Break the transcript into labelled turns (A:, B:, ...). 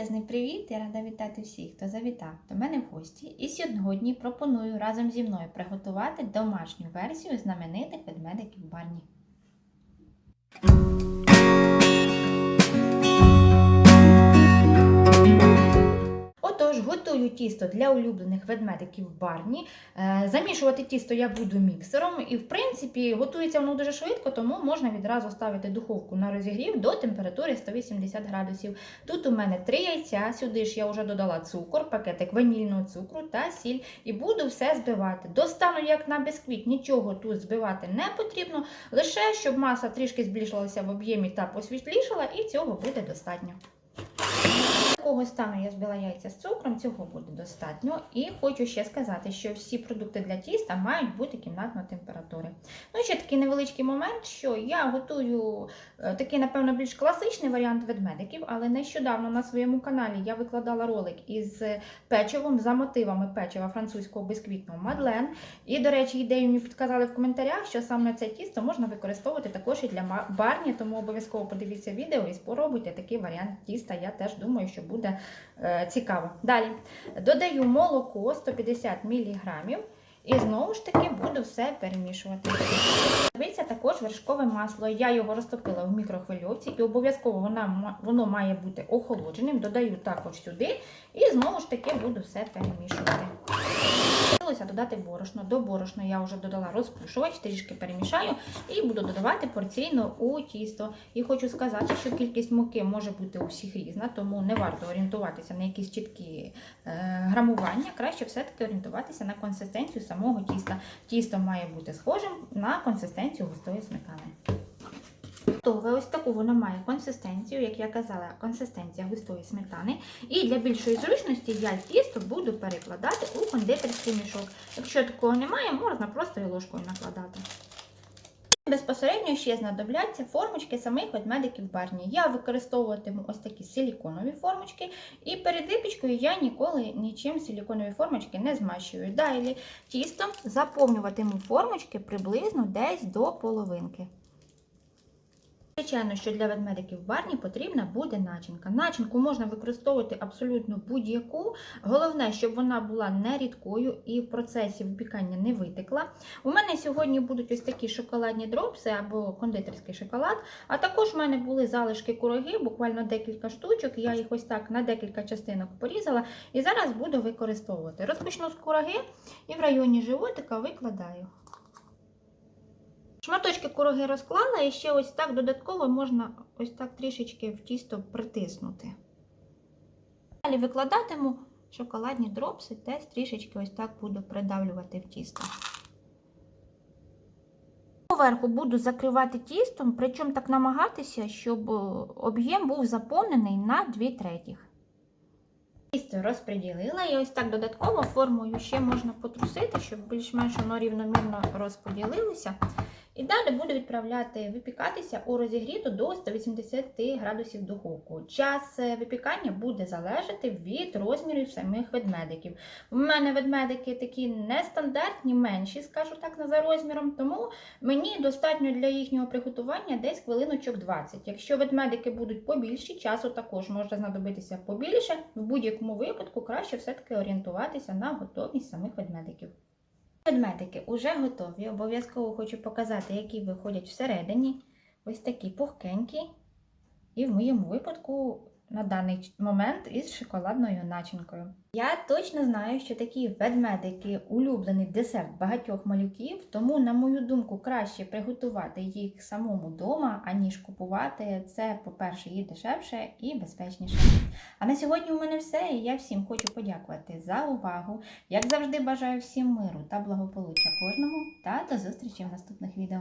A: Величезний привіт! Я рада вітати всіх, хто завітав до мене в гості. І сьогодні пропоную разом зі мною приготувати домашню версію знаменитих ведмедиків Барні. Готую тісто для улюблених ведмедиків Барні. Е, Замішувати тісто я буду міксером, і в принципі готується воно дуже швидко, тому можна відразу ставити духовку на розігрів до температури 180 градусів. Тут у мене три яйця, сюди ж я вже додала цукор, пакетик ванільного цукру та сіль, і буду все збивати. Достану як на бисквіт, нічого тут збивати не потрібно, лише щоб маса трішки збільшилася в об'ємі та посвітлішала, і цього буде достатньо. Такого стану я збила яйця з цукром, цього буде достатньо. І хочу ще сказати, що всі продукти для тіста мають бути кімнатної температури. Ну ще такий невеличкий момент, що я готую е, такий, напевно, більш класичний варіант ведмедиків, але нещодавно на своєму каналі я викладала ролик із печивом за мотивами печива французького бисквітного Мадлен. І, до речі, ідею мені підказали в коментарях, що саме це тісто можна використовувати також і для барні, тому обов'язково подивіться відео і спробуйте такий варіант тіста. Я теж думаю, що буде е, цікаво. Далі додаю молоко 150 мг. І знову ж таки буду все перемішувати. Дивіться також вершкове масло. Я його розтопила в мікрохвильовці і обов'язково воно має бути охолодженим. Додаю також сюди і знову ж таки буду все перемішувати. Хотілося додати борошно. До борошна я вже додала розпушувач, трішки перемішаю і буду додавати порційно у тісто. І хочу сказати, що кількість муки може бути у всіх різна, тому не варто орієнтуватися на якісь чіткі е, грамування. Краще все-таки орієнтуватися на консистенцію самого тіста. Тісто має бути схожим на консистенцію густої сметани. Готове ось таку воно має консистенцію, як я казала, консистенція густої сметани. І для більшої зручності я тісто буду перекладати у кондитерський мішок. Якщо такого немає, можна просто і ложкою накладати. Безпосередньо ще знадобляться формочки самих ведмедиків барні. Я використовуватиму ось такі силіконові формочки, і перед випічкою я ніколи нічим силіконові формочки не змащую. Далі тістом заповнюватиму формочки приблизно десь до половинки. Звичайно, що для ведмедиків барні потрібна буде начинка. Начинку можна використовувати абсолютно будь-яку. Головне, щоб вона була не рідкою і в процесі випікання не витекла. У мене сьогодні будуть ось такі шоколадні дропси або кондитерський шоколад. А також в мене були залишки кураги, буквально декілька штучок. Я їх ось так на декілька частинок порізала і зараз буду використовувати. Розпочну з кураги і в районі животика викладаю. Шматочки кураги розклала і ще ось так додатково можна ось так трішечки в тісто притиснути. Далі викладатиму шоколадні дропси, теж трішечки ось так буду придавлювати в тісто. Поверху буду закривати тістом, причому так намагатися, щоб об'єм був заповнений на 2 третіх. Тісто розподілила і ось так додатково формою ще можна потрусити, щоб більш-менш воно рівномірно розподілилося. І далі буду відправляти випікатися у розігріту до 180 градусів духовку. Час е, випікання буде залежати від розмірів самих ведмедиків. У мене ведмедики такі нестандартні, менші, скажу так, за розміром, тому мені достатньо для їхнього приготування десь хвилиночок 20. Якщо ведмедики будуть побільші, часу також може знадобитися побільше. В будь-якому випадку краще все-таки орієнтуватися на готовність самих ведмедиків. Ведмедики вже готові. Обов'язково хочу показати, які виходять всередині. Ось такі пухкенькі. І в моєму випадку на даний момент із шоколадною начинкою. Я точно знаю, що такі ведмедики улюблений десерт багатьох малюків, тому, на мою думку, краще приготувати їх самому вдома, аніж купувати. Це, по-перше, і дешевше, і безпечніше. А на сьогодні у мене все. І я всім хочу подякувати за увагу. Як завжди, бажаю всім миру та благополуччя кожному. Та до зустрічі в наступних відео.